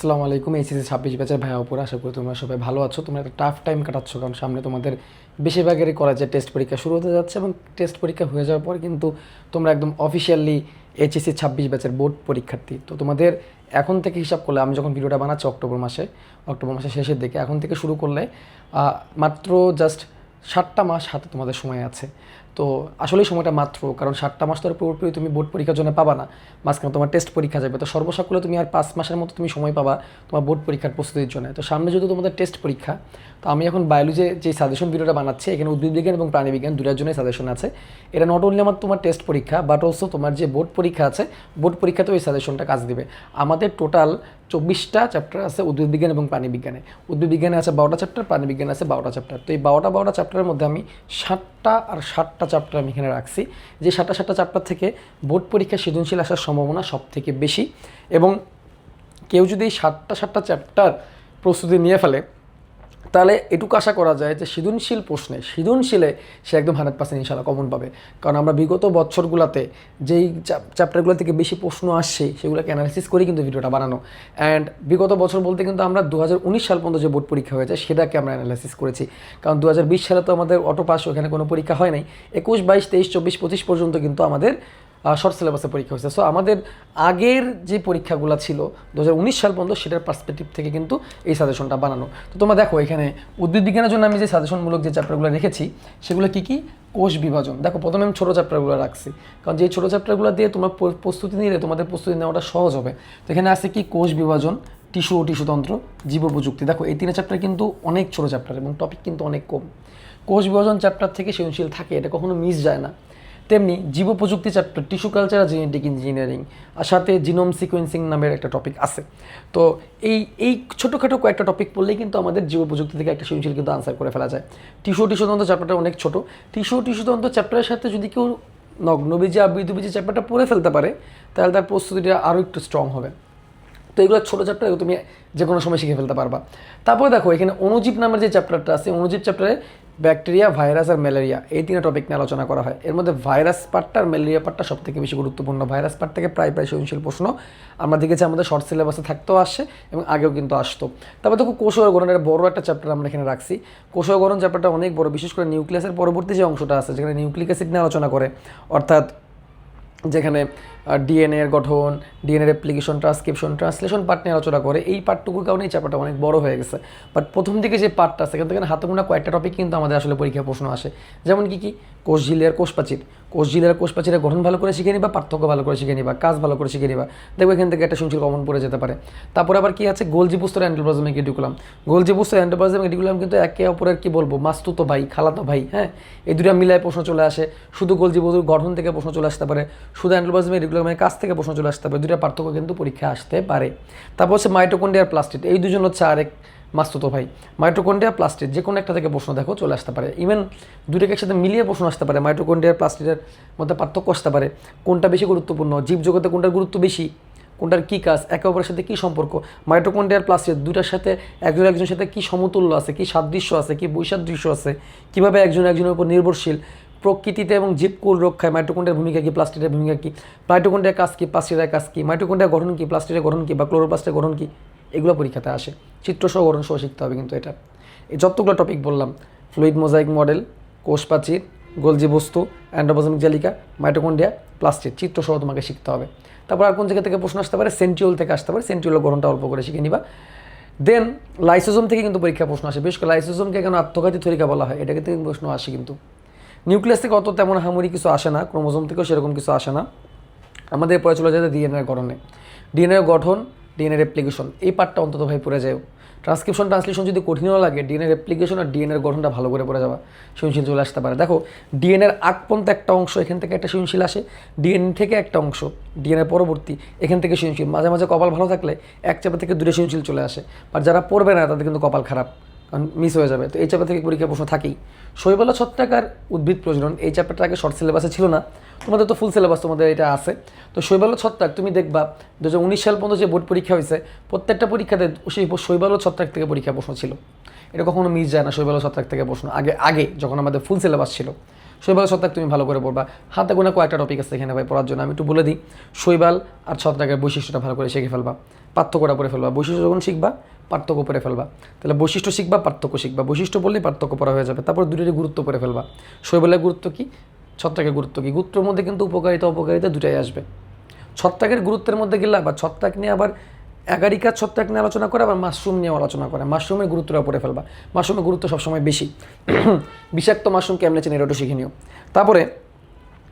আসসালামু আলাইকুম এইচএসি ছাব্বিশ ব্যাচের ভাই অপুর। আশা করি তোমরা সবাই ভালো আছো। তোমরা একটা টাফ টাইম কাটাচ্ছ, কারণ সামনে তোমাদের বেশিরভাগেরই করা কলেজে টেস্ট পরীক্ষা শুরু হতে যাচ্ছে এবং টেস্ট পরীক্ষা হয়ে যাওয়ার পর কিন্তু তোমরা একদম অফিসিয়ালি এইচএসি ছাব্বিশ ব্যাচের বোর্ড পরীক্ষার্থী। তো তোমাদের এখন থেকে হিসাব করলে, আমি যখন ভিডিওটা বানাচ্ছি অক্টোবর মাসে, অক্টোবর মাসের শেষের দিকে, এখন থেকে শুরু করলে মাত্র জাস্ট সাতটা মাস হাতে তোমাদের সময় আছে। তো আসলেই সময়টা মাত্র, কারণ সাতটা মাস তো পুরোপুরি তুমি বোর্ড পরীক্ষার জন্য পাবা না। মাঝখানে তোমার টেস্ট পরীক্ষা যাবে। তো সর্বসাকুলে তুমি আর পাঁচ মাসের মতো তুমি সময় পাবা তোমার বোর্ড পরীক্ষার প্রস্তুতির জন্য। তো সামনে যদি তোমাদের টেস্ট পরীক্ষা, তো আমি এখন বায়োলজি যে সাজেশন ভিডিওটা বানাচ্ছি, এখানে উদ্ভিদ বিজ্ঞান এবং প্রাণী বিজ্ঞান দুটার জন্যই সাজেশন আছে। এটা নট অনলি আমার তোমার টেস্ট পরীক্ষা বাট অলসো তোমার যে বোর্ড পরীক্ষা আছে, বোর্ড পরীক্ষাতেও এই সাজেশনটা কাজ দিবে। আমাদের টোটাল চব্বিশটা চ্যাপ্টার আছে উদ্ভিদ বিজ্ঞান এবং প্রাণী বিজ্ঞানে। উদ্ভিদ বিজ্ঞানে আছে বারোটা চ্যাপ্টার প্রাণী বিজ্ঞানে আছে বারোটা চ্যাপ্টার তো এই বারোটা বারোটা চ্যাপ্টারের মধ্যে আমি ষাটটা আর ষাটটা চ্যাপ্টার আমি এখানে রাখছি। যে ষাটটা ষাটটা চ্যাপ্টার থেকে বোর্ড পরীক্ষা সৃজনশীল আসার সম্ভাবনা সব থেকে বেশি এবং কেউ যদি এই সাতটা সাতটা চ্যাপ্টার প্রস্তুতি নিয়ে ফেলে তাহলে এটুকু আশা করা যায় যে সৃজনশীল প্রশ্নে, সৃজনশীলে সে একদম হান্ড্রেড পার্সেন্ট ইনশাল্লাহ কমন পাবে। কারণ আমরা বিগত বছরগুলোতে যেই চ্যাপ্টারগুলো থেকে বেশি প্রশ্ন আসছে, সেগুলোকে অ্যানালিসিস করেই কিন্তু ভিডিওটা বানানো। অ্যান্ড বিগত বছর বলতে কিন্তু আমরা দু হাজার উনিশ সাল পর্যন্ত যে বোর্ড পরীক্ষা হয়েছে, সেটাকে আমরা অ্যানালাইসিস করেছি। কারণ দু হাজার বিশ সালে তো আমাদের অটো পাস ওখানে কোনো পরীক্ষা হয় নাই। একুশ, বাইশ, তেইশ, চব্বিশ, পঁচিশ পর্যন্ত কিন্তু আমাদের শর্ট সিলেবাসে পরীক্ষা হয়েছে। সো আমাদের আগের যে পরীক্ষাগুলো ছিল দু হাজার উনিশ সাল পর্যন্ত সেটার পার্সপেক্টিভ থেকে কিন্তু এই সাজেশনটা বানানো। তো তোমরা দেখো এখানে উদ্ভিদ বিজ্ঞানের জন্য আমি যে সাজেশনমূলক যে চ্যাপ্টারগুলো রেখেছি, সেগুলো কী কী? কোষ বিভাজন। দেখো, প্রথমে আমি ছোটো চ্যাপ্টারগুলো রাখছি। কারণ যে ছোটো চ্যাপ্টারগুলো দিয়ে তোমার প্রস্তুতি নিলে তোমাদের প্রস্তুতি নেওয়াটা সহজ হবে। তো এখানে আছে কি? কোষ বিভাজন, টিস্যু ও টিস্যুতন্ত্র জীব প্রযুক্তি। দেখো, এই তিনটা চ্যাপ্টার কিন্তু অনেক ছোটো চ্যাপ্টার এবং টপিক কিন্তু অনেক কম। কোষ বিভাজন চ্যাপ্টার থেকে সৃজনশীল থাকে, এটা কখনো মিস যায় না। তেমনি জীব প্রযুক্তি চ্যাপ্টার, টিস্যু কালচার আর জেনেটিক ইঞ্জিনিয়ারিং, আর সাথে জিনোম সিকোয়েন্সিং নামের একটা টপিক আছে। তো এই এই ছোটোখাটো কয়েকটা টপিক পড়লেই কিন্তু আমাদের জীব প্রযুক্তি থেকে একটা সৃজনশীল কিন্তু আনসার করে ফেলা যায়। টিস্যু টিস্যুতন্ত্র চ্যাপ্টারটা অনেক ছোটো। টিস্যু টিস্যুতন্ত্র চ্যাপ্টারের সাথে যদি কেউ নগ্নবীজি আবৃতবীজি চ্যাপ্টারটা পড়ে ফেলতে পারে, তাহলে তার প্রস্তুতিটা আরও একটু স্ট্রং হবে। তো এগুলো ছোটো চ্যাপ্টার তুমি যে কোনো সময় শিখে ফেলতে পারবা। তারপরে দেখো, এখানে অনুজীব নামের যে চ্যাপ্টারটা আছে, অনুজীব চ্যাপ্টারে ব্যাকটেরিয়া, ভাইরাস আর ম্যালেরিয়া এই তিনটা টপিক নিয়ে আলোচনা করা হয়। এর মধ্যে ভাইরাস পার্টটা আর ম্যালেরিয়া পার্টটা সব থেকে বেশি গুরুত্বপূর্ণ। ভাইরাস পার্ট থেকে প্রায় প্রায় সৃজনশীল প্রশ্ন। আমরা দেখেছি আমাদের শর্ট সিলেবাসে থাকতেও আসে এবং আগেও কিন্তু আসতো। তারপর দেখো কোষীয় গঠনের বড় একটা চ্যাপ্টার আমরা এখানে রাখছি। কোষীয় গঠন চ্যাপ্টারটা অনেক বড়, বিশেষ করে নিউক্লিয়াসের পরবর্তী যে অংশটা আছে, যেখানে নিউক্লিক অ্যাসিড নিয়ে আলোচনা করে। অর্থাৎ যেখানে ডিএনএ এর গঠন DNA replication transcription translation part নিয়ে আলোচনা করে, এই পার্টটুকুর কারণে এই চ্যাপ্টারটা অনেক বড় হয়ে গেছে। বাট প্রথম দিকে যে পার্টটা সেখান থেকে হাতে গোনা কয়েকটা টপিক কিন্তু আমাদের আসলে পরীক্ষা প্রশ্ন আসে। যেমন কি কি? কোষ ঝিলের কোষ প্রাচীর। কোষ ঝিলের কোষ গঠন ভালো করে শিখে নিবা, পার্থক্য ভালো করে শিখে নিবা, কাজ ভালো করে শিখে নিবা। দেখব এখান থেকে একটা শুনছিল কমন পড়ে যেতে পারে। তারপরে আবার কি আছে? গোলজি পুস্তর অ্যান্ডোপ্লাজমিক রেডিকুলাম গোলজি পুস্তর অ্যান্ডোপ্লাজমিক রেডিকুলাম কিন্তু একে অপরের কি বলব? মাস্তুতো ভাই, খালাতো ভাই হ্যাঁ? এই দুটা মিলায় প্রশ্ন চলে আসে। শুধু গোলজি গঠন থেকে প্রশ্ন চলে আসতে পারে। শুধু অ্যান্ডোপ্লাজমিক রেডিকুলামের কাছ থেকে প্রশ্ন চলে আসতে পারে দুটা পার্থক্য কিন্তু পরীক্ষা আসতে পারে। তারপর হচ্ছে মাইটোকন্ডিয়ার প্লাস্টিড। এই দুজন হচ্ছে আরেক মাস্তুতো ভাই। মাইটোকন্ডিয়া প্লাস্টিড যে কোনো একটা থেকে প্রশ্ন দেখো, চলে আসতে পারে। ইভেন দুটোকে একসাথে মিলিয়ে প্রশ্ন আসতে পারে। মাইটোকন্ডিয়ার প্লাস্টিডের মধ্যে পার্থক্য আসতে পারে। কোনটা বেশি গুরুত্বপূর্ণ? জীবজগতে কোনটার গুরুত্ব বেশি? কোনটার কী কাজ? একে অপরের সাথে কী সম্পর্ক? মাইটোকন্ডিয়ার প্লাস্টিড দুটার সাথে, একজন একজনের সাথে কী সমতুল্য আছে? কী সাদৃশ্য আছে? কী বৈসাদৃশ্য আছে? কীভাবে একজন একজনের উপর নির্ভরশীল? প্রকৃতিতে এবং জীবকুল রক্ষায় মাইটোকন্ডিয়ার ভূমিকা কী প্লাস্টিকের ভূমিকা কী মাইটোকন্ডিয়ার কাজ কী প্লাস্টিকের কাজ কী মাইটোকন্ডিয়ার গঠন কী প্লাস্টিকের গঠন কী বা ক্লোরোপ্লাস্টের গঠন কী, এগুলো পরীক্ষাতে আসে। চিত্রসহ গঠন সহ শিখতে হবে কিন্তু এটা। এই যতগুলো টপিক বললাম ফ্লুইড মোজাইক মডেল কোষ গোলজি বস্তু অ্যান্ডোপজমিক জালিকা মাইটোকন্ডিয়া প্লাস্টিক চিত্রসহ তোমাকে শিখতে হবে। তারপর আর কোন জায়গা থেকে প্রশ্ন আসতে পারে? সেন্টিওল থেকে আসতে পারে। সেন্টিওলের গঠনটা অল্প করে শিখে নিবা। দেন লাইসোজোম থেকে কিন্তু পরীক্ষা প্রশ্ন আসে। বিশেষ করে লাইসোজোমকে কেন আত্মঘাতী তরিকা বলা হয়? এটাকে থেকে প্রশ্ন আসে কিন্তু। নিউক্লিয়াস থেকে অত তেমন হামুরি কিছু আসে না, ক্রোমোজোম থেকেও সেরকম কিছু আসে না। আমাদের পরে চলে যায় ডিএনএর গঠনে। ডিএনএর গঠন ডিএনএ রেপ্লিকেশন এই পার্টটা অন্তত ভাই পড়ে যায়। ট্রান্সক্রিপশন ট্রান্সলেশন যদি কঠিনও লাগে ডিএনএ রেপ্লিকেশন আর ডিএনএর গঠনটা ভালো করে পড়ে যাওয়া, সৃজনশীল চলে আসতে পারে। দেখো ডিএনএর আগ পর্যন্ত একটা অংশ, এখান থেকে একটা সৃজনশীল আসে। ডিএনএ থেকে একটা অংশ ডিএনএ পরবর্তী, এখান থেকে সৃজনশীল। মাঝে মাঝে কপাল ভালো থাকলে এক চাপা থেকে দূরে সৃজনশীল চলে আসে। আর যারা পড়বে না, তাদের কিন্তু কপাল খারাপ। কারণ মিস হয়ে যাবে। তো এই চ্যাপ্টার থেকে পরীক্ষা প্রশ্ন থাকেই। শৈবাল ছত্রাকার উদ্ভিদ প্রজনন, এই চ্যাপ্টারটা আগে শর্ট সিলেবাসে ছিল না। তোমাদের তো ফুল সিলেবাস তোমাদের এটা আছে। তো শৈবাল ছত্রাক, তুমি দেখবা দু হাজার উনিশ সাল পর্যন্ত যে বোর্ড পরীক্ষা হয়েছে, প্রত্যেকটা পরীক্ষাতে সেই শৈবাল ছত্রাক থেকে পরীক্ষা প্রশ্ন ছিল। এটা কখনো মিস যায় না শৈবাল ছত্রাক থেকে প্রশ্ন। আগে আগে যখন আমাদের ফুল সিলেবাস ছিল। শৈবাল ছত্রাক তুমি ভালো করে পড়বা। হাতে গোনা কয়েকটা টপিক আছে এখানে ভাই পড়ার জন্য। আমি একটু বলে দিই, শৈবাল আর ছত্রাকের বৈশিষ্ট্যটা ভালো করে শিখে ফেলবা। পার্থক্যটা পড়ে ফেলবা। বৈশিষ্ট্য যখন শিখবা পার্থক্য পড়ে ফেলবা। তাহলে বৈশিষ্ট্য শিখবা, পার্থক্য শিখবা। বৈশিষ্ট্য বললেই পার্থক্য পড়া হয়ে যাবে। তারপর দুটোরই গুরুত্ব পড়ে ফেলবা। শৈবালের গুরুত্ব কি? ছত্রাকের গুরুত্ব কি? গুরুত্বের মধ্যে কিন্তু উপকারিতা, অপকারিতা দুটাই আসবে। ছত্রাকের গুরুত্বের মধ্যে গেলে আবার ছত্রাক নিয়ে আবার এগারিকার ছত্রাক নিয়ে আলোচনা করে, আবার মাশরুম নিয়ে আলোচনা করে। মাশরুমের গুরুত্বটা পড়ে ফেলবা। মাশরুমের গুরুত্ব সবসময় বেশি। বিষাক্ত মাশরুম কেমনে চেনে একটু শিখে নিও। তারপরে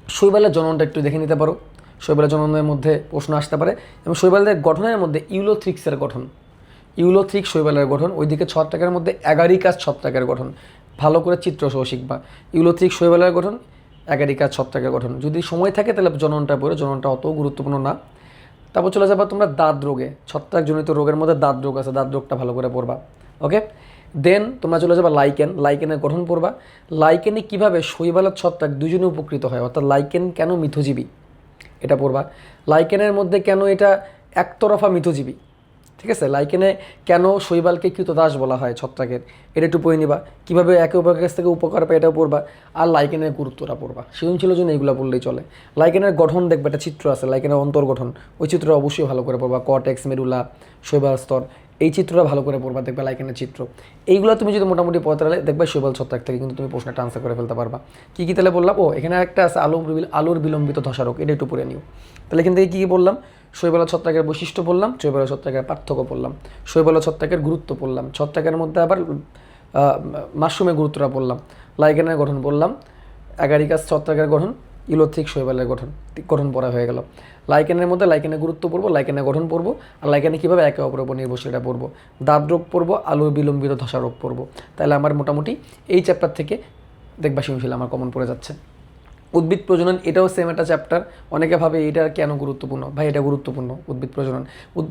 শৈবালের জননটা একটু দেখে নিতে পারো। শৈবালের জননের মধ্যে প্রশ্ন আসতে পারে। এবং শৈবালের গঠনের মধ্যে ইউলোথ্রিক্সের গঠন। ইউলোথ্রিক শৈবালের গঠন, ওইদিকে ছত্রাকের মধ্যে এগারিকাস ছত্রাকের গঠন। ভালো করে চিত্র চিত্রসহ শিখবা। ইউলোথ্রিক শৈবালের গঠন, এগারিকাস ছত্রাকের গঠন। যদি সময় থাকে তাহলে জননটা পড়ে, জননটা অত গুরুত্বপূর্ণ না। তারপর চলে যাবা তোমরা দাঁত রোগে। ছত্রাকজনিত রোগের মধ্যে দাঁত রোগ আছে, দাঁত রোগটা ভালো করে পড়বা। ওকে? দেন তোমরা চলে যাবা লাইকেন লাইকেনের গঠন পড়বা। লাইকেনে কীভাবে শৈবালের ছত্রাক দুজনে উপকৃত হয়? অর্থাৎ লাইকেন কেন মিথজীবী? এটা পড়বা। লাইকেনের মধ্যে কেন এটা একতরফা মিথজীবী? ঠিক আছে? লাইকেনে কেন শৈবালকে কৃতদাস বলা হয় ছত্রাকের? এটা একটু পড়ে নিবা। কীভাবে একে অপরের কাছ থেকে উপকার পায় এটাও পড়বা। আর লাইকেনের গুরুত্বটা পড়বা। সৃজনশীলের জন্য এইগুলো পড়লেই চলে। লাইকেনের গঠন দেখবে, একটা চিত্র আছে। লাইকেনের অন্তর্গঠন। ওই চিত্রটা অবশ্যই ভালো করে পড়বা। কটেক্স মেরুলা শৈবাল স্তর। এই চিত্রটা ভালো করে পড়বা, দেখবে লাইকেনের চিত্র। এইগুলো তুমি যদি মোটামুটি পড়তে দেখবে শৈবাল ছত্রাক থেকে কিন্তু তুমি প্রশ্নটা আনসার করে ফেলতে পারবা। কী কী তাহলে বললাম? ও, এখানে একটা আছে আলু বিল- আলুর বিলম্বিত ধসারোগ। এটা একটু পড়ে নিও। তাহলে এখান থেকে কী কী বললাম? শৈবাল ছত্রাকের বৈশিষ্ট্য বললাম শৈবাল ছত্রাকের পার্থক্য বললাম শৈবাল ছত্রাকের গুরুত্ব বললাম ছত্রাকের মধ্যে আবার মাশরুমের গুরুত্বটা বললাম লাইকেনের গঠন বললাম অ্যাগারিকাস ছত্রাকের গঠন, ইলোথিক শৈবালের গঠন গঠন পড়া হয়ে গেল। লাইকেনের মধ্যে লাইকেনের গুরুত্ব পড়ব লাইকেনের গঠন পড়ব, আর লাইকেনে কীভাবে একে অপরের উপর নির্ভরশীল এটা পড়ব। দাঁত রোগ পড়ব আলুর বিলম্বিত ধসা রোগ পড়ব। তাহলে আমার মোটামুটি এই চ্যাপ্টার থেকে দেখবা সৃজনশীল আমার কমন পড়ে যাচ্ছে। উদ্ভিদ প্রজনন, এটাও সেম একটা চ্যাপ্টার অনেকে ভাবে এটা কেন গুরুত্বপূর্ণ? ভাই, এটা গুরুত্বপূর্ণ, উদ্ভিদ প্রজনন।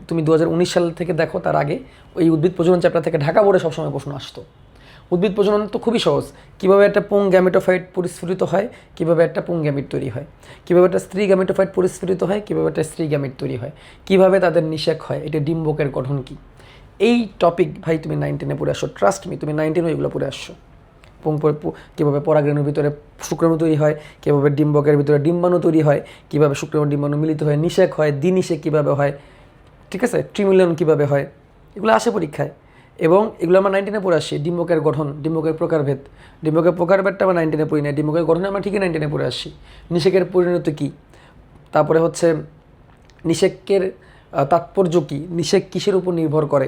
তুমি দু হাজার উনিশ সাল থেকে দেখো, তার আগে ওই উদ্ভিদ প্রজনন চ্যাপ্টার থেকে ঢাকা বোর্ডে সবসময় প্রশ্ন আসতো। উদ্ভিদ প্রজনন তো খুবই সহজ। কীভাবে একটা পুং গ্যামেটোফাইট পরিস্ফুটিত হয়? কীভাবে একটা পুং গ্যামিট তৈরি হয়? কীভাবে একটা স্ত্রী গ্যামেটোফাইট পরিস্ফুটিত হয়? কীভাবে একটা স্ত্রী গ্যামিট তৈরি হয়? কীভাবে তাদের নিষেক হয়? এটা ডিম্বকের গঠন কী? এই টপিক ভাই, তুমি নাইন টেনে পড়ে আসছো ট্রাস্ট মি তুমি নাইন টেনে ওইগুলো পড়ে আসছো। কীভাবে পরাগরেণুর ভিতরে শুক্রাণু তৈরি হয়, কীভাবে ডিম্বকের ভিতরে ডিম্বাণু তৈরি হয়, কীভাবে শুক্রাণু ডিম্বাণু মিলিত হয় নিষেক হয় দিনিষেক কীভাবে হয়, ঠিক আছে? ট্রিমিলন কীভাবে হয়, এগুলো আসে পরীক্ষায়। এবং এগুলো আমরা নাইনটিনে পড়ে আসছি ডিম্বকের গঠন, ডিম্বকের প্রকারভেদ। ডিম্বকের প্রকারভেদটা আমরা নাইনটিনে পড়ি না ডিম্বকের গঠন আমরা ঠিকই নাইনটিনে পড়ে আসছি নিষেকের পরিণতি কী? তারপরে হচ্ছে, নিষেকের তাৎপর্য কী? নিষেক কিসের উপর নির্ভর করে?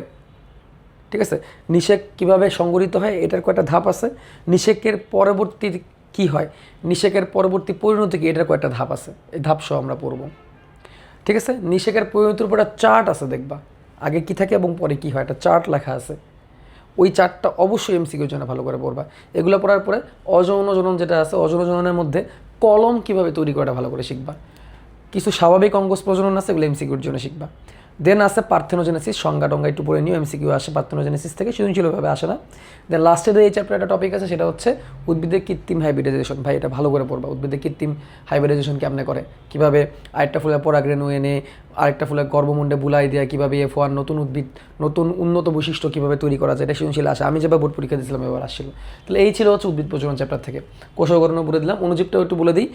ঠিক আছে? নিষেক কীভাবে সংগঠিত হয়? এটার কয়েকটা ধাপ আছে। নিষেকের পরবর্তী কি হয়? নিষেকের পরবর্তী পরিণতি কি? এটার কয়েকটা ধাপ আছে। এই ধাপ সহ আমরা পড়ব। ঠিক আছে? নিষেকের পরিণতির উপর একটা চার্ট আছে দেখবা। আগে কি থাকে এবং পরে কি হয়? একটা চার্ট লেখা আছে। ওই চার্টটা অবশ্যই এমসিকিউর জন্য ভালো করে পড়বা। এগুলো পড়ার পরে অযৌন জনন যেটা আছে, অযৌন জননের মধ্যে কলম কীভাবে তৈরি করাটা ভালো করে শিখবা? কিছু স্বাভাবিক অঙ্গজ প্রজনন আছে, এগুলো এমসিকিউর জন্য শিখবা। দেন আছে পার্থেনোজেনেসিস সংজ্ঞা টঙ্গা একটু পড়ে নিও এমসিকিউ আসে পার্থেনোজেনেসিস থেকে, সৃজনশীলভাবে আসে না। দেন লাস্টে এই চ্যাপ্টার একটা টপিক আছে, সেটা হচ্ছে উদ্ভিদের কৃত্রিম হাইব্রিডাইজেশন ভাই, এটা ভালো করে পড়বা, উদ্ভিদের কৃত্রিম হাইব্রিডাইজেশন কেমনে করে? কীভাবে আরেকটা ফুলের পরাগ্রেনু এনে আরেকটা ফুলের গর্ভমুণ্ডে বুলাই দেওয়া কীভাবে এফ ওয়ান নতুন উদ্ভিদ, নতুন উন্নত বৈশিষ্ট্য কীভাবে তৈরি করা যায়, এটা সৃজনশীল আসে আমি যেভাবে বোর্ড পরীক্ষা দিয়েছিলাম, এবার আসছিল। তাহলে এই ছিল হচ্ছে উদ্ভিদ প্রজনন চ্যাপ্টার থেকে। কোষগণনা বলে দিলাম। অনুজীবটাও একটু বলে দিই।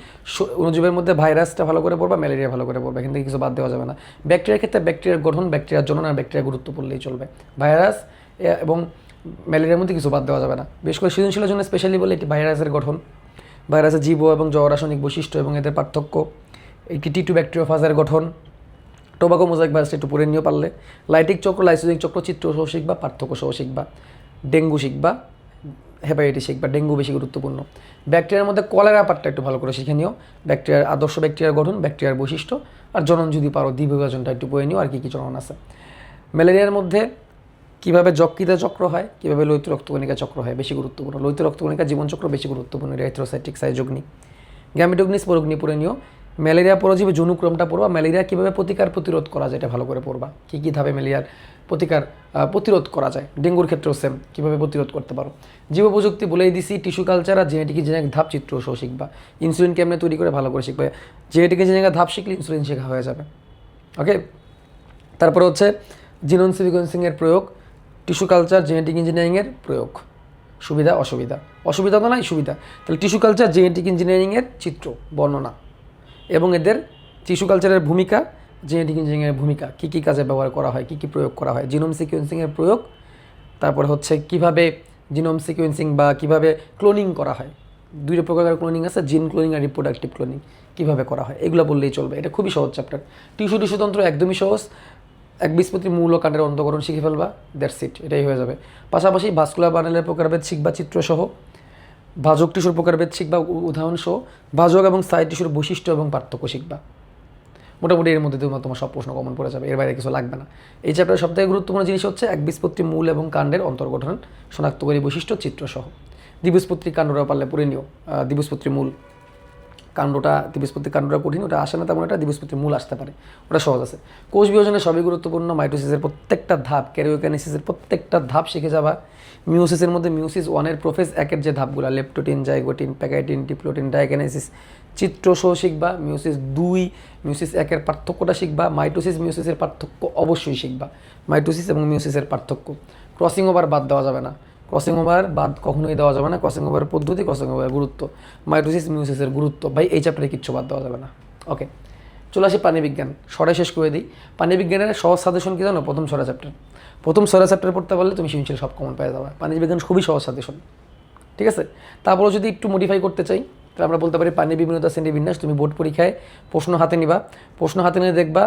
অনুজীবের মধ্যে ভাইরাসটা ভালো করে পড়বা, ম্যালেরিয়া ভালো করে পড়বা এখান থেকে কিছু বাদ দেওয়া যাবে না। ব্যাকটেরিয়ার ক্ষেত্রে ব্যাকটেরিয়ার গঠন, ব্যাকটেরিয়ার জনন আর ব্যাকটেরিয়া গুরুত্ব পড়লেই চলবে। ভাইরাস এবং ম্যালেরিয়ার মধ্যে কিছু বাদ দেওয়া যাবে না। বিশেষ করে সৃজনশীলের জন্য স্পেশালি বলে এটি ভাইরাসের গঠন। ভাইরাসের জীব এবং জৈব রাসায়নিক বৈশিষ্ট্য এবং এদের পার্থক্য। একটি টি টু ব্যাকটেরিওফাজের গঠন। টোবাকো মোজাইক ভাইরাসটা একটু পড়ে নিও পারলে। লাইটিক চক্র, লাইসোজিক চক্র চিত্র সহ শিখবা, পার্থক্য সহ শিখবা, ডেঙ্গু শিখবা, হেপাটাইটিস শিখবা, ডেঙ্গু বেশি গুরুত্বপূর্ণ। ব্যাকটেরিয়ার মধ্যে কলেরা পার্টটা একটু ভালো করে শিখে নিও। ব্যাকটেরিয়ার আদর্শ ব্যাকটেরিয়ার গঠন, ব্যাকটেরিয়ার বৈশিষ্ট্য, আর জনন যদি পারো দ্বিবিভাজনটা একটু পড়ে নিও, আর কী কী জনন আছে। ম্যালেরিয়ার মধ্যে কীভাবে যকৃতা চক্র হয়, কীভাবে লৈত রক্তকণিকা চক্র হয়, বেশি গুরুত্বপূর্ণ। লৈত রক্তকণিকা জীবনচক্র বেশি গুরুত্বপূর্ণ এরিথ্রোসাইটিক সাইজগ্নি গ্যামিটোগনিস পরগ্নি পড়ে নিও। ম্যালেরিয়া পরজীবী জনুক্রমটা পড়বা, ম্যালেরিয়া কীভাবে প্রতিকার প্রতিরোধ করা যায় এটা ভালো করে পড়বা। কী কী ধাপে ম্যালেরিয়ার প্রতিকার প্রতিরোধ করা যায়? ডেঙ্গুর ক্ষেত্রেও সেম কীভাবে প্রতিরোধ করতে পারো? জীব প্রযুক্তি বলেই দিছি টিস্যু কালচার আর জেনেটিক জেনেটিক ধাপ চিত্র সহ শিখবা। ইনসুলিন কেমনে তৈরি করে ভালো করে শিখবে। জেনেটিক ইঞ্জিনিয়ারিং ধাপ শিখলে ইনসুলিন শেখা হয়ে যাবে। ওকে তারপরে হচ্ছে জিনোম সিকুয়েন্সিংয়ের প্রয়োগ টিস্যু কালচার জেনেটিক ইঞ্জিনিয়ারিংয়ের প্রয়োগ। সুবিধা, অসুবিধা? অসুবিধা তো নাই, সুবিধা। তাহলে টিস্যু কালচার জেনেটিক ইঞ্জিনিয়ারিংয়ের চিত্র, বর্ণনা। এবং এদের টিস্যু কালচারের ভূমিকা জেনেটিক ইঞ্জিনিয়ারিংয়ের ভূমিকা, কী কী কাজে ব্যবহার করা হয়, কী কী প্রয়োগ করা হয় জিনোম সিকোয়েন্সিংয়ের প্রয়োগ, তারপর হচ্ছে কীভাবে জিনোম সিকোয়েন্সিং বা কীভাবে ক্লোনিং করা হয়। দুই প্রকারের ক্লোনিং আছে জিন ক্লোনিং আর রিপ্রোডাক্টিভ ক্লোনিং কীভাবে করা হয়, এগুলো বললেই চলবে। এটা খুবই সহজ চ্যাপ্টার টিস্যু টিস্যুতন্ত্র একদমই সহজ। এক বিস্পতি মূল কাণ্ডের অন্তকরণ শিখে ফেলবা দ্যাটস ইট এটাই হয়ে যাবে। পাশাপাশি ভাস্কুলার বানালের প্রকারভেদ শিখবা চিত্রসহ ভাজক টিস্যুর প্রকারভেদ শিখবা উদাহরণ সহ ভাজক এবং সাইড টিস্যুর বৈশিষ্ট্য এবং পার্থক্য শিখবা। মোটামুটি এর মধ্যে তোমার তোমার সব প্রশ্ন কমন পড়ে যাবে, এর বাইরে কিছু লাগবে না। এই চ্যাপ্টারের সবথেকে গুরুত্বপূর্ণ জিনিস হচ্ছে এক বিস্পত্তি মূল এবং কাণ্ডের অন্তর্গঠন, শনাক্তকারী বৈশিষ্ট্য চিত্রসহ দিবসপত্রী কাণ্ডরা পারলে পড়ে নিও। মূল। কাণ্ডটা দ্বিবীজপত্রী কাণ্ডটা কঠিন, ওটা আসে না, তেমন একটা দ্বিবীজপত্রী মূল আসতে পারে। ওটা সহজ আছে। কোষ বিভাজনের সবই গুরুত্বপূর্ণ, মাইটোসিসের প্রত্যেকটা ধাপ ক্যারিওকানেসিসের প্রত্যেকটা ধাপ শিখে যাবা মিউসিসের মধ্যে মিউসিস ওয়ানের প্রোফেস একের যে ধাপগুলো, leptotene, zygotene, pachytene, diplotene, diakinesis চিত্রসহ শিখবা মিউসিস দুই মিউসিস একের পার্থক্যটা শিখবা, মাইটোসিস মিউসিসের পার্থক্য অবশ্যই শিখবা। মাইটোসিস এবং মিউসিসের পার্থক্য। ক্রসিং ওভার বাদ দেওয়া যাবে না। ক্রসিং ওভার বাদ কখনোই দেওয়া যাবে না। ক্রসিং ওভারের পদ্ধতি ক্রসিং ওভারের গুরুত্ব। মাইটোসিস মিউসিসের গুরুত্ব। ভাই, এই চ্যাপ্টারে কিচ্ছু বাদ দেওয়া যাবে না। ওকে চলে আসি প্রাণীবিজ্ঞান সরে শেষ করে দিই। প্রাণীবিজ্ঞানের সহজ সাজেশন কি জানো? প্রথম সরা চ্যাপ্টার প্রথম সরা চ্যাপ্টার পড়তে পারলে তুমি সৃজনশীল সব কমন পেয়ে যাবে। প্রাণীবিজ্ঞান খুবই সহজ সাজেশন ঠিক আছে? তারপরেও যদি একটু মডিফাই করতে চাই, তাহলে আমরা বলতে পারি পানি বিভিন্নতা শ্রেণি বিন্যাস তুমি বোর্ড পরীক্ষায় প্রশ্ন হাতে নিবা। প্রশ্ন হাতে নিয়ে দেখবা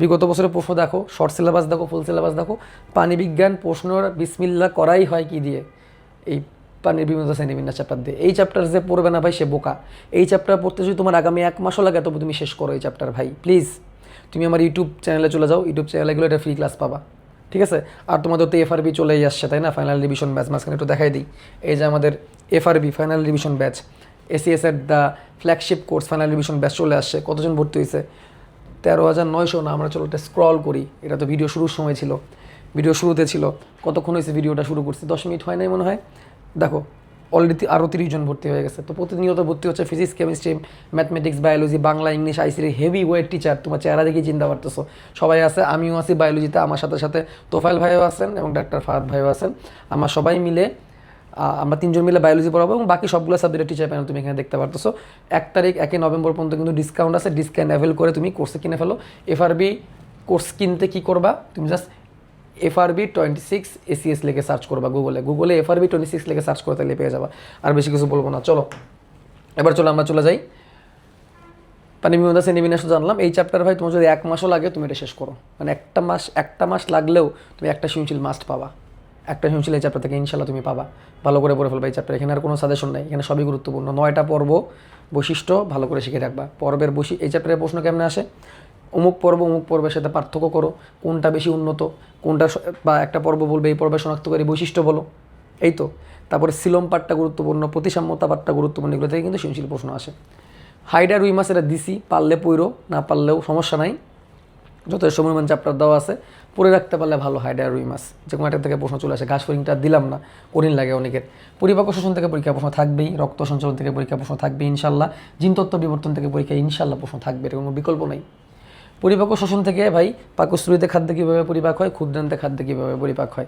বিগত বছরের প্রশ্ন দেখো শর্ট সিলেবাস দেখো ফুল সিলেবাস দেখো, পানি বিজ্ঞান প্রশ্নর বিসমিল্লা করাই হয় কি দিয়ে? এই পানির বিভিন্ন শ্রেণি বিন্যাস চ্যাপ্টার দিয়ে। এই চ্যাপ্টার যে পড়বে না ভাই, সে বোকা। এই চ্যাপ্টার পড়তে যদি তোমার আগামী এক মাসও লাগে, তবে তুমি শেষ করো এই চ্যাপ্টার ভাই প্লিজ তুমি আমার ইউটিউব চ্যানেলে চলে যাও ইউটিউব চ্যানেলগুলো এটা ফ্রি ক্লাস পাবা। ঠিক আছে? আর তোমাদের তো এফআরবি চলেই আসছে, তাই না? ফাইনাল রিভিশন ব্যাচ মাঝখানে একটু দেখাই দিই। এই যে আমাদের FRB final revision batch ACS এর the flagship course final revision batch চলে আসছে। কতজন ভর্তি হয়েছে? তেরো হাজার নয়শো না, আমরা চলো এটা স্ক্রল করি। এটা তো ভিডিও শুরুর সময় ছিল। ভিডিও শুরুতে ছিল। কতক্ষণ হয়েছে ভিডিওটা শুরু করছি? দশ মিনিট হয় নাই মনে হয়। দেখো অলরেডি আরও তিরিশ জন ভর্তি হয়ে গেছে। তো প্রতিনিয়ত ভর্তি হচ্ছে physics chemistry mathematics biology Bangla English আইসির হেভি ওয়েট টিচার তোমার চেহারা দেখেই চিন্তা পারতেছো সবাই আছে, আমিও আছি বায়োলজিতে আমার সাথে সাথে তোফাইল ভাইও আছেন এবং ডাক্তার ফাহাদ ভাইও আছেন। আমার সবাই মিলে আমরা তিনজন মিলে বায়োলজি পড়াবো এবং বাকি সবগুলো সাবজেক্টের টিচার প্যানেল তুমি এখানে দেখতে পারতেছো। এক তারিখ, একে নভেম্বর পর্যন্ত কিন্তু ডিসকাউন্ট আছে ডিসকাউন্ট অ্যাভেল করে তুমি কোর্সে কিনে ফেলো। এফআরবি কোর্স কিনতে কী করবা? তুমি just FRB twenty six ACS লিখে সার্চ করবা গুগলে গুগলে এফআরবি টোয়েন্টি সিক্স লিখে সার্চ করতে তাহলে পেয়ে যাবা। আর বেশি কিছু বলব না। চলো। এবার চলো আমরা চলে যাই। পানি বিমদা শ্রেণি বিন্যাস জানলাম। এই চ্যাপ্টার ভাই, তোমার যদি এক মাসও লাগে, তুমি এটা শেষ করো। মানে একটা মাস একটা মাস লাগলেও তুমি একটা সৃজনশীল মাস্ট পাবা। একটা সৃজনশীল এই চ্যাপ্টার থেকে ইনশাল্লাহ তুমি পাবা। ভালো করে পড়ে ফেলবে এই চ্যাপ্টার এখানে আর কোনো সাজেশন নাই, এখানে সবই গুরুত্বপূর্ণ। নয়টা পর্ব বৈশিষ্ট্য ভালো করে শিখে রাখবা। পর্বের বৈশি এই চ্যাপ্টারের প্রশ্ন কেমনে আসে? অমুক পর্ব, অমুক পর্বের সাথে পার্থক্য করো। কোনটা বেশি উন্নত? কোনটা বা একটা পর্ব বলবে, এই পর্বে শনাক্তকারী বৈশিষ্ট্য বলো। এই তো। তারপরে সিলম পাঠটা গুরুত্বপূর্ণ, প্রতিসাম্যতা পাঠটা গুরুত্বপূর্ণ, এগুলো থেকে কিন্তু সৃজনশীল প্রশ্ন আসে। হাইডা রুই মাছ এটা দিছি পারলে পইরো, না পারলেও সমস্যা নাই। যত সময়মান চ্যাপ্টার দেওয়া আছে। পরে রাখতে পারলে ভালো হাইডা রুই মাছ যে কোনো একটা থেকে প্রশ্ন চলে আসে, ঘাস ফরিংটা দিলাম না, কঠিন লাগে অনেকের। পরিপাক শোষণ থেকে পরীক্ষা প্রশ্ন থাকবেই, রক্ত সঞ্চালন থেকে পরীক্ষা প্রশ্ন থাকবে ইনশাল্লাহ। জিনতত্ত্ব বিবর্তন থেকে পরীক্ষা ইনশাল্লাহ প্রশ্ন থাকবে এর কোনো বিকল্প নেই। পরিপাক শোষণ থেকে ভাই, পাকস্থলীতে খাদ্য কীভাবে পরিপাক হয়, ক্ষুদ্রান্তে খাদ্য কীভাবে পরিপাক হয়,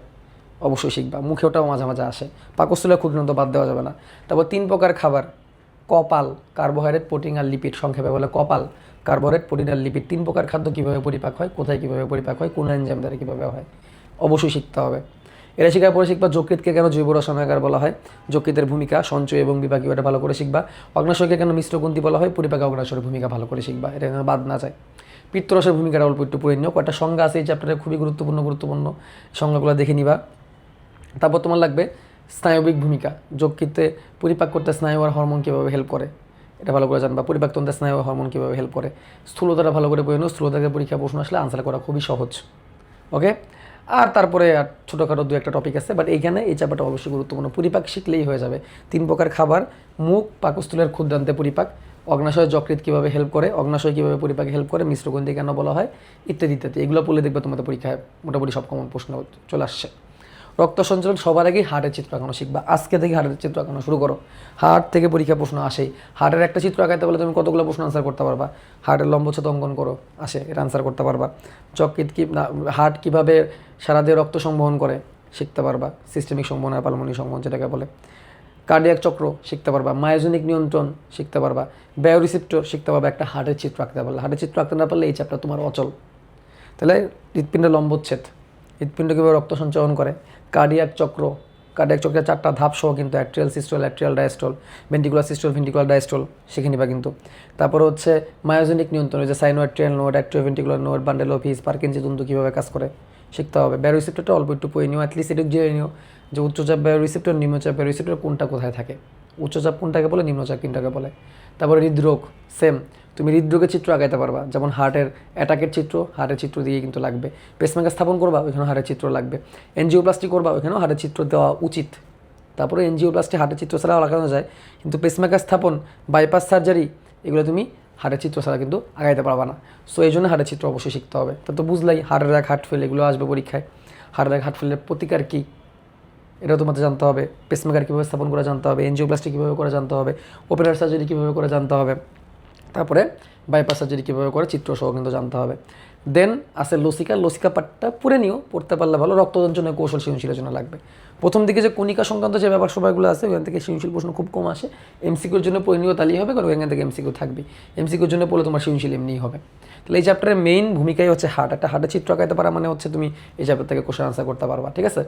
অবশ্যই শিখবা। মুখে ওটাও মাঝে মাঝে আসে। পাকস্থলী ক্ষুদ্রান্ত বাদ দেওয়া যাবে না। তারপর তিন প্রকার খাবার, কপাল কার্বোহাইড্রেট প্রোটিন আর লিপিড সংক্ষেপে বলে কপাল। কার্বোহাইড্রেট প্রোটিন আর লিপিড, তিন প্রকার খাদ্য কীভাবে পরিপাক হয়, কোথায় কীভাবে পরিপাক হয়, কোন এনজাইম দ্বারা কীভাবে হয়, অবশ্যই শিখতে হবে। এরা শেখার পরে শিখবা যকৃতকে কেন জৈব রসায়নাগার বলা হয়, যকৃতের ভূমিকা, সঞ্চয় এবং বিপাকীয় এটা ভালো করে শিখবা, অগ্নাশয়কে কেন মিশ্রগ্রন্থি বলা হয়, পরিপাকে অগ্নাশয়ের ভূমিকা ভালো করে শিখবা, এটা যেন বাদ না যায়। পিত্তরসের ভূমিকাটা অল্প একটু পড়ে নিও, কয়েকটা সংজ্ঞা আছে এই চ্যাপ্টারে খুবই গুরুত্বপূর্ণ গুরুত্বপূর্ণ সংজ্ঞাগুলো দেখে নিবা। তারপর তোমার লাগবে স্নায়বিক ভূমিকা, যকৃতে পরিপাক করতে স্নায়ু আর হরমোন কীভাবে হেল্প করে। এটা ভালো করে জান জানবা পরিপাকতন্ত্রে স্নায়ু হরমোন কীভাবে হেল্প করে? স্থূলতাটা ভালো করে নিও স্থূলতাকে পরীক্ষা প্রশ্ন আসলে আনসার করা খুবই সহজ। ওকে আর তারপরে আর ছোটোখাটো দু একটা টপিক আছে বাট এইখানে এই চ্যাপ্টারটা অবশ্যই গুরুত্বপূর্ণ। পরিপাক শিখলেই হয়ে যাবে। তিন প্রকার খাবার, মুখ, পাকস্থলের ক্ষুদ্রান্তে পরিপাক, অগ্নাশয় যকৃত কীভাবে হেল্প করে, অগ্নাশয় কীভাবে পরিপাকে হেল্প করে মিশ্রগন্ধি কেন বলা হয়, ইত্যাদি ইত্যাদি। এগুলো পড়লে দেখবে তোমাদের পরীক্ষায় মোটামুটি সব কমন প্রশ্ন চলে আসছে। রক্ত সঞ্চালন সবার আগেই হার্টের চিত্র আঁকানো শিখবা। আজকে থেকে হার্টের চিত্র আঁকানো শুরু করো। হার্ট থেকে পরীক্ষা প্রশ্ন আসেই। হার্টের একটা চিত্র আঁকাইতে বলে তুমি কতগুলো প্রশ্ন আনসার করতে পারবা? হার্টের লম্বচ্ছেদ অঙ্কন করো, আসে, এটা আনসার করতে পারবা। চকিত কি হার্ট কীভাবে সারা দিয়ে রক্ত সংবহন করে, শিখতে পারবা। সিস্টেমিক সম্ভাবনা পালমনি সম্ভাবনা যেটাকে বলে। কার্ডিয়াক চক্র শিখতে পারবা। মায়োজনিক নিয়ন্ত্রণ শিখতে পারবা। বায়োরিসিপ্টর শিখতে পারবা একটা হার্টের চিত্র আঁকতে পারলে হার্টের চিত্র আঁকতে না পারলে এই চ্যাপ্টার তোমার অচল। তাহলে হৃৎপিণ্ড লম্বচ্ছেদ। হৃৎপিণ্ড কীভাবে রক্ত সঞ্চালন করে? কার্ডিয়াক চক্র কার্ডিয়াক চক্রের চারটা ধাপ সহ কিন্তু atrial systole atrial diastole ventricular systole ventricular diastole শিখে নিবা কিন্তু। তারপরে হচ্ছে মায়োজনিক নিয়ন্ত্রণ যে sinoatrial node active ventricular node bundle of His Purkinje তন্তু কীভাবে কাজ করে, শিখতে হবে। ব্যারোরিসেপ্টরটা অল্প একটু পড়ে নিও অ্যাটলিস্ট এটুকু জেনে নিও যে উচ্চচাপ ব্যারোরিসেপ্টর নিম্নচাপ ব্যারোরিসেপ্টর কোনটা কোথায় থাকে। উচ্চচাপ কোনটাকে বলে, নিম্নচাপ কোনটাকে বলে। তারপরে হৃদরোগ সেম তুমি হৃদরোগের চিত্র আগাইতে পারবা, যেমন হার্টের অ্যাটাকের চিত্র, হার্টের চিত্র দিয়ে কিন্তু লাগবে। পেসমেকার স্থাপন করবা, ওইখানেও হার্টের চিত্র লাগবে। এনজিওপ্লাস্টি করবা, ওইখানেও হার্টের চিত্র দেওয়া উচিত। তারপরে এনজিওপ্লাস্টি হার্টের চিত্র ছাড়াও লাগানো যায়, কিন্তু পেসমেকার স্থাপন বাইপাস সার্জারি এগুলো তুমি হার্টের চিত্র ছাড়া কিন্তু আগাইতে পারবা না। সো এই জন্য হার্টের চিত্র অবশ্যই শিখতে হবে। তা তো বুঝলাই হার্টের এক হার্ট ফেল এগুলো আসবে পরীক্ষায়। হার্টের এক হার্ট ফেলের প্রতিকার কী? এটাও তোমাদের জানতে হবে। পেসমেকার কীভাবে স্থাপন করে জানতে হবে? এনজিওপ্লাস্টি কীভাবে করে জানতে হবে? ওপেনার সার্জারি কীভাবে করে জানতে হবে? তারপরে বাইপাস সার্জারি কীভাবে করে চিত্র সহ কিন্তু জানতে হবে। দেন আছে লসিকা লসিকা পাটটা পড়ে নিও, পড়তে পারলে ভালো রক্তদঞ্চনের কৌশল সৃজনশীলের জন্য লাগবে। প্রথম দিকে যে কণিকা সংক্রান্ত যে ব্যাপার সবাইগুলো আছে, ওখান থেকে সৃজনশীল প্রশ্ন খুব কম আসে। এমসিকিউর জন্য নিও, তাহলেই হবে, কারণ ওখান থেকে এমসিকিউ থাকবে। এমসিকিউর জন্য পড়লে তোমার সৃজনশীল এমনিই হবে। তাহলে এই চ্যাপ্টারের মেইন ভূমিকাই হচ্ছে হার্ট একটা হার্টের চিত্র আঁকাইতে পারা মানে হচ্ছে তুমি এই চ্যাপ্টার থেকে কোশ্চেন আনসার করতে পারবা, ঠিক আছে?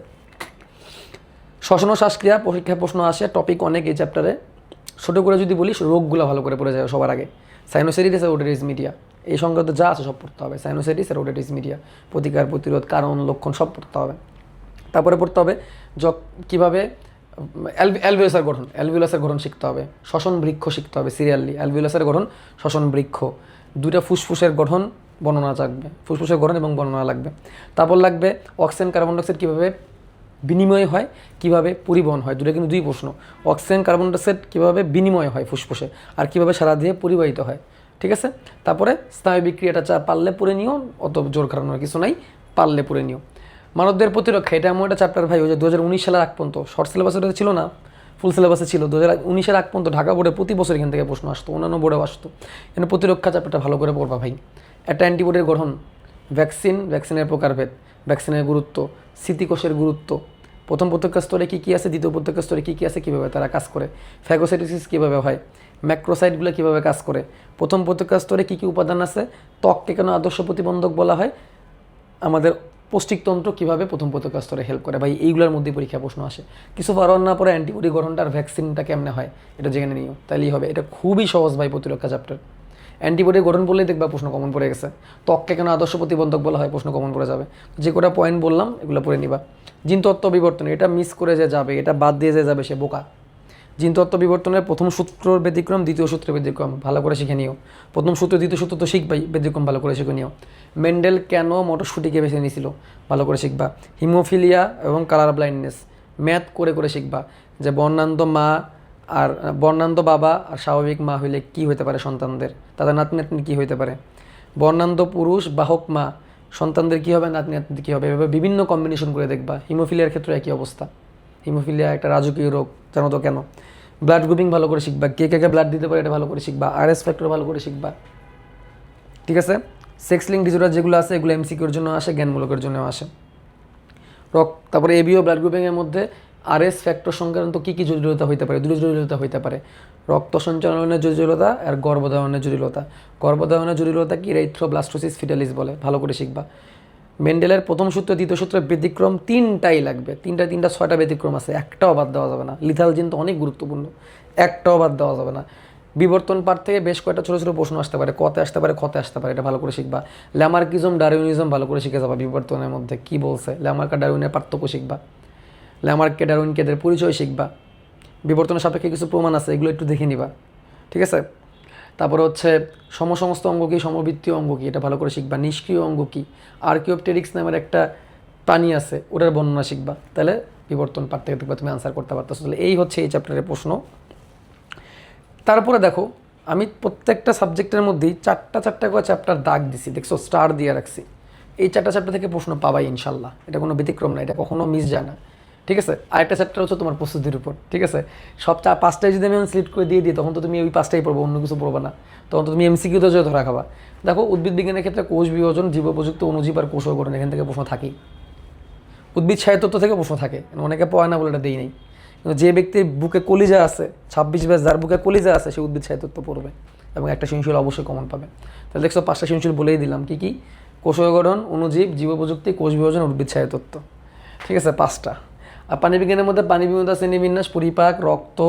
শ্বসন শ্বাসক্রিয়া পরীক্ষা প্রশ্ন আসে টপিক অনেক এই চ্যাপ্টারে ছোটো করে যদি বলিস, রোগগুলো ভালো করে পড়ে যায় সবার আগে। সাইনোসাইটিস আর ওডেটিস মিডিয়া এই সংক্রান্ত যা আছে সব পড়তে হবে। সাইনোসাইটিস আর ওডেটিস মিডিয়া প্রতিকার, প্রতিরোধ, কারণ, লক্ষণ সব পড়তে হবে। তারপরে পড়তে হবে য কীভাবে? অ্যালভিউলাসের গঠন। অ্যালভিউলাসের গঠন শিখতে হবে। শ্বসন বৃক্ষ শিখতে হবে সিরিয়ালি অ্যালভিউলাসের গঠন, শ্বসন বৃক্ষ। দুইটা ফুসফুসের গঠন বর্ণনা লাগবে ফুসফুসের গঠন এবং বর্ণনা লাগবে। তারপর লাগবে অক্সিজেন কার্বন ডাইঅক্সাইড কীভাবে? বিনিময় হয়, কীভাবে পরিবহন হয়? দুটো কিন্তু দুই প্রশ্ন। অক্সিজেন, কার্বন ডাইঅক্সাইড কীভাবে বিনিময় হয় ফুসফুসে? আর কীভাবে সারা দিয়ে পরিবাহিত হয়? ঠিক আছে? তারপরে স্নায়ু বিক্রিয়াটা চা পারলে পড়ে নিও, অত জোর খারানোর কিছু নাই, পারলে পড়ে নিও। মানবদের প্রতিরক্ষা, এটা এমন একটা চ্যাপ্টার ভাই, ওই যে দু হাজার উনিশ সালের আগ পর্যন্ত। শর্ট সিলেবাসে ওটা ছিল না? ফুল সিলেবাসে ছিল। দু হাজার উনিশের আগ পর্যন্ত ঢাকা বোর্ডে প্রতি বছর এখান থেকে প্রশ্ন আসতো, অন্যান্য বোর্ডেও আসতো। এখানে প্রতিরক্ষা চ্যাপ্টারটা ভালো করে পড়বা ভাই। একটা অ্যান্টিবডির গঠন ভ্যাকসিন ভ্যাকসিনের প্রকারভেদ ভ্যাকসিনের গুরুত্ব, স্মৃতিকোষের গুরুত্ব প্রথম প্রত্যক্ষ স্তরে কী কী আছে, দ্বিতীয় প্রত্যক্ষ স্তরে কী কী আছে, কীভাবে তারা কাজ করে ফ্যাগোসাইটোসিস কীভাবে হয় ম্যাক্রোসাইটগুলো কীভাবে কাজ করে, প্রথম প্রত্যক্ষ স্তরে কী কী উপাদান আছে, ত্বককে কেন আদর্শ প্রতিবন্ধক বলা হয়, আমাদের পৌষ্টিকতন্ত্র কীভাবে প্রথম প্রত্যক্ষ স্তরে হেল্প করে, ভাই এইগুলোর মধ্যে পরীক্ষা প্রশ্ন আসে। কিছু পারণ না পরে অ্যান্টিবডি গঠনটা আর ভ্যাকসিনটা কেমনে হয়, এটা জেনে নিও, তাইলেই হবে, এটা খুবই সহজ ভাই প্রতিরক্ষা চ্যাপ্টার অ্যান্টিবডি গঠন বললেই দেখবা প্রশ্ন কমন পড়ে গেছে। ত্বককে কেন আদর্শ প্রতিবন্ধক বলা হয় প্রশ্ন কমন পড়ে যাবে। যে কটা পয়েন্ট বললাম, এগুলো পড়ে নিবা। জিন তত্ত্ব বিবর্তন, এটা মিস করে যে যাবে, এটা বাদ দিয়ে যে যাবে সে বোকা। জিন তত্ত্ব বিবর্তনের প্রথম সূত্র ব্যতিক্রম, দ্বিতীয় সূত্রের ব্যতিক্রম, ভালো করে শিখে নিও। প্রথম সূত্র, দ্বিতীয় সূত্র তো শিখবাই, ব্যতিক্রম ভালো করে শিখে নিও। মেন্ডেল কেন মটরশুটিকে বেছে নিয়েছিল? ভালো করে শিখবা। হিমোফিলিয়া এবং কালার ব্লাইন্ডনেস ম্যাথ করে করে শিখবা। যে বর্ণান্ত মা আর বর্ণান্ত বাবা আর স্বাভাবিক মা হইলে কি হতে পারে সন্তানদের? তাদের নাতনি নাতনি কী হইতে পারে? বর্ণান্ত পুরুষ, বাহক মা, সন্তানদের কী হবে? নাতনি নাতনি কী হবে? এভাবে বিভিন্ন কম্বিনেশন করে দেখবা। হিমোফিলিয়ার ক্ষেত্রে একই অবস্থা। হিমোফিলিয়া একটা রাজকীয় রোগ, জানো তো কেন? ব্লাড গ্রুপিং ভালো করে শিখবা। কে কে ব্লাড দিতে পারে এটা ভালো করে শিখবা। আর এস ফ্যাক্টর ভালো করে শিখবা। ঠিক আছে? সেক্স লিঙ্ক ডিসঅর্ডার যেগুলো আছে, এগুলো এমসিকিউর জন্য আসে, জ্ঞানমূলকের জন্য আসে। রক তারপরে এবিও ব্লাড গ্রুপিংয়ের মধ্যে আরএস ফ্যাক্টর সংক্রান্ত কী কী জটিলতা হইতে পারে? দুটো জটিলতা হইতে পারে। রক্ত সঞ্চালনের জটিলতা আর গর্ভধারণের জটিলতা। গর্ভধারণের জটিলতা কি? রেথ্রোব্লাস্টোসিস ফিটালিস বলে। ভালো করে শিখবা। মেন্ডেলের প্রথম সূত্র, দ্বিতীয় সূত্রের ব্যতিক্রম তিনটাই লাগবে। তিনটা তিনটা, ছয়টা ব্যতিক্রম আছে। একটাও বাদ দেওয়া যাবে না। লিথাল জিন তো অনেক গুরুত্বপূর্ণ। একটাও বাদ দেওয়া যাবে না। বিবর্তন পাঠ থেকে বেশ কয়েকটা ছোটো ছোটো প্রশ্ন আসতে পারে। কতে আসতে পারে ক্ষতে আসতে পারে। এটা ভালো করে শিখবা। ল্যামার্কিজম ডারউইনিজম ভালো করে শিখে যাবা বিবর্তনের মধ্যে। কী বলছে? ল্যামার্কা ডারউইনের পার্থক্য শিখবা। ল্যামার্ককে ডারউইনকে এদের পরিচয় শিখবা। বিবর্তনের সাপেক্ষে কিছু প্রমাণ আছে, এগুলো একটু দেখে নিবা। ঠিক আছে? তারপরে হচ্ছে, সমসমস্ত অঙ্গ কী, সমবৃত্তীয় অঙ্গ কী, এটা ভালো করে শিখবা। নিষ্ক্রিয় অঙ্গ কী? আর্কিওপটেরিক্স নামের একটা প্রাণী আছে, ওটার বর্ণনা শিখবা। তাহলে বিবর্তন পাঠ থেকে দেখবা তুমি আনসার করতে পারতেছো। তাহলে এই হচ্ছে এই চ্যাপ্টারের প্রশ্ন। তারপরে দেখো, আমি প্রত্যেকটা সাবজেক্টের মধ্যেই চারটা চারটা করে চ্যাপ্টার দাগ দিছি, দেখছ? স্টার দিয়ে রাখছি। এই চারটা চ্যাপ্টার থেকে প্রশ্ন পাবাই ইনশাল্লাহ। এটা কোনো ব্যতিক্রম না, এটা কখনো মিস যায় না। ঠিক আছে? আরেকটা চ্যাপ্টার হচ্ছে তোমার প্রস্তুতির উপর, ঠিক আছে? সব চা পাঁচটায় যদি আমি সিলেক্ট করে দিয়ে দিই, তখন তো তুমি ওই পাঁচটাই পড়ব, অন্য কিছু পড়বে না। তখন তো তুমি এমসিকিউতে যে ধরা খাবা। দেখো, উদ্ভিদ বিজ্ঞানের ক্ষেত্রে কোষ বিভাজন, জীব প্রযুক্ত অনুজীব আর কোষ গঠন এখান থেকে প্রশ্ন থাকেই। উদ্ভিদ সাহিত্য থেকে প্রশ্ন থাকে। অনেকে পড়ে না বলে এটা দেই নাই। কিন্তু যে ব্যক্তির বুকে কলিজা আছে, ছাব্বিশ ব্যাস যার বুকে কলিজা আছে, সে উদ্ভিদ সাহিত্য পড়বে এবং একটা সৃজনশীল অবশ্যই কমন পাবে। তাহলে দেখছ, পাঁচটা সৃজনশীল বলেই দিলাম। কি কি? কোষ গঠন অনুজীব জীব প্রযুক্তি, কোষ বিভাজন, উদ্ভিদ সাহিত্য ঠিক আছে, পাঁচটা। আর পানি বিজ্ঞানের মধ্যে পানি বিমতা শ্রেণীবিন্যাস পরিপাক, রক্ত,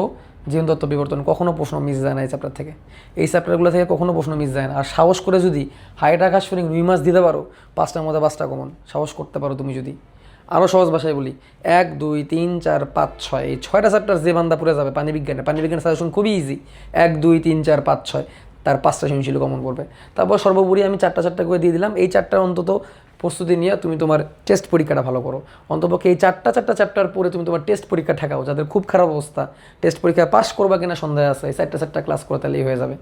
জীবন তত্ত্ব বিবর্তন। কখনো প্রশ্ন মিস যায় না এই চ্যাপ্টার থেকে। এই চ্যাপ্টারগুলো থেকে কখনো প্রশ্ন মিস যায় না। আর সাহস করে যদি হাইট আকাশ ফিরিং রুই মাছ দিতে পারো, পাঁচটার মধ্যে পাঁচটা কমন সাহস করতে পারো তুমি যদি। আরও সহজ ভাষায় বলি, এক, দুই, তিন, চার, পাঁচ, ছয়। এই ছয়টা চ্যাপ্টার যে বান্দা পড়ে যাবে পানি বিজ্ঞানে পানি বিজ্ঞান সাজেশন খুবই ইজি এক, দুই, তিন, চার, পাঁচ, ছয়। তার পাঁচটা সৃজনশীল কমন করবে। তারপর সর্বোপরি আমি চারটা চারটা করে দিয়ে দিলাম। এই চারটার অন্তত প্রস্তুতি নিয়ে তুমি তোমার টেস্ট পরীক্ষাটা ভালো করো। অন্তপক্ষে এই চারটা চারটা চ্যাপ্টার পরে তুমি তোমার টেস্ট পরীক্ষা ঠেকাও, যাদের খুব খারাপ অবস্থা। টেস্ট পরীক্ষা পাস করবা কিনা সন্দেহ আছে, এই চারটা চারটা ক্লাস করে তাহলেই হয়ে যাবে।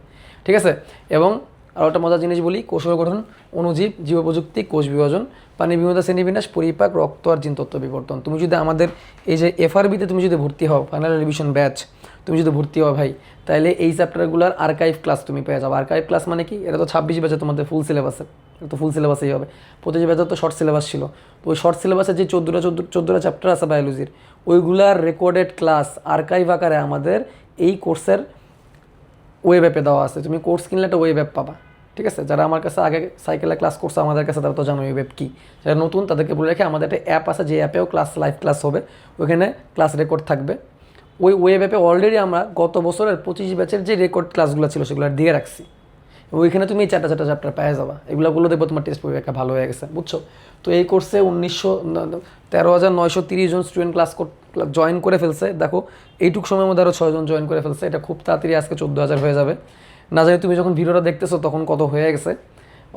ঠিক আছে? এবং আরও একটা মজার জিনিস বলি কোষীয় গঠন অনুজীব জীব প্রযুক্তি কোষ বিভাজন, পানি বিমতা শ্রেণীবিন্যাস, পরিপাক, রক্ত আর জিন তত্ত্ব বিবর্তন। তুমি যদি আমাদের এই যে এফআরবিতে তুমি যদি ভর্তি হও ফাইনাল রিভিশন ব্যাচ তুমি যদি ভর্তি হও ভাই তাহলে এই চ্যাপ্টারগুলোর আর্কাইভ ক্লাস তুমি পেয়ে যাবে আর্কাইভ ক্লাস মানে কি? এটা তো ছাব্বিশ ব্যাচে তোমাদের ফুল সিলেবাসে তো ফুল সিলেবাসেই হবে। পঁচিশ ব্যাচের তো শর্ট সিলেবাস ছিল। তো ওই শর্ট সিলেবাসে যে চোদ্দোটা চোদ্দ চোদ্দোটা চ্যাপ্টার আছে বায়োলজির ওইগুলার রেকর্ডেড ক্লাস আর্কাইভ আকারে আমাদের এই কোর্সের ওয়েব অ্যাপে দেওয়া আছে। তুমি কোর্স কিনলে একটা ওয়েব অ্যাপ পাবা। ঠিক আছে? যারা আমার কাছে আগে সাইকেলে ক্লাস করছে আমাদের কাছে, তারা তো জানো ওয়েব কী। যারা নতুন, তাদেরকে বলে রেখে, আমাদের একটা অ্যাপ আছে, যে অ্যাপেও ক্লাস লাইভ ক্লাস হবে। ওইখানে ক্লাস রেকর্ড থাকবে। ওই ওয়েব অ্যাপে অলরেডি আমরা গত বছরের পঁচিশ ব্যাচের যে রেকর্ড ক্লাসগুলো ছিল সেগুলো দিয়ে রাখছি। ওইখানে তুমি চারটা চারটা চ্যাপ্টার পেয়ে যাবা। এগুলোগুলো দেখব তোমার টেস্ট পরীক্ষা ভালো হয়ে গেছে, বুঝছ? তো এই কোর্সে উনিশশো তেরো হাজার নয়শো তিরিশ জন স্টুডেন্ট ক্লাস জয়েন করে ফেলছে। দেখো, এইটুক সময়ের মধ্যে আরও ছয়জন জয়েন করে ফেলছে। এটা খুব তাড়াতাড়ি আজকে চোদ্দ হাজার হয়ে যাবে। না জানি তুমি যখন ভিডিওটা দেখতেছো তখন কত হয়ে গেছে।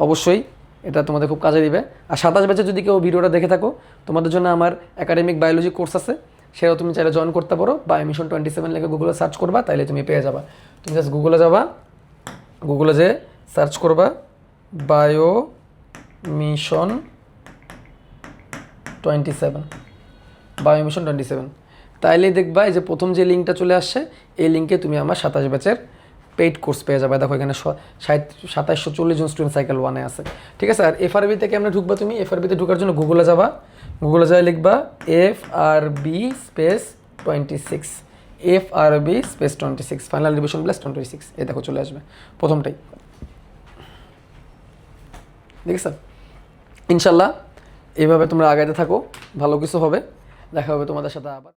অবশ্যই এটা তোমাদের খুব কাজে দিবে। আর সাতাশ ব্যাচে যদি কেউ ভিডিওটা দেখে থাকো, তোমাদের জন্য আমার একাডেমিক বায়োলজি কোর্স আছে। সেটাও তুমি চাইলে জয়েন করতে পারো বা মিশন টোয়েন্টি সেভেন লেগে গুগলে সার্চ করবা, তাইলে তুমি পেয়ে যাবা। তুমি জাস্ট গুগলে যাবা গুগলে যে সার্চ করবা bio mission twenty seven bio mission twenty seven তাইলে দেখবা এই যে প্রথম যে লিঙ্কটা চলে আসছে, এই লিঙ্কে তুমি আমার সাতাশ ব্যাচের পেইড কোর্স পেয়ে যাবে। দেখো এখানে সাতাশশো চল্লিশ জন স্টুডেন্ট সাইকেল ওয়ানে আছে। ঠিক আছে? আর এফআরবি থেকে আমরা ঢুকবা তুমি এফআরবিতে ঢুকার জন্য গুগলে যাবা। গুগলে যাই লিখবা F R B space twenty six F R B space twenty six final revision plus twenty six এই দেখো চলে আসবে। প্রথমটাই। দেখেছ? ইনশাল্লাহ এইভাবে তোমরা আগাইতে থাকো। ভালো কিছু হবে। দেখা হবে তোমাদের সাথে আবার।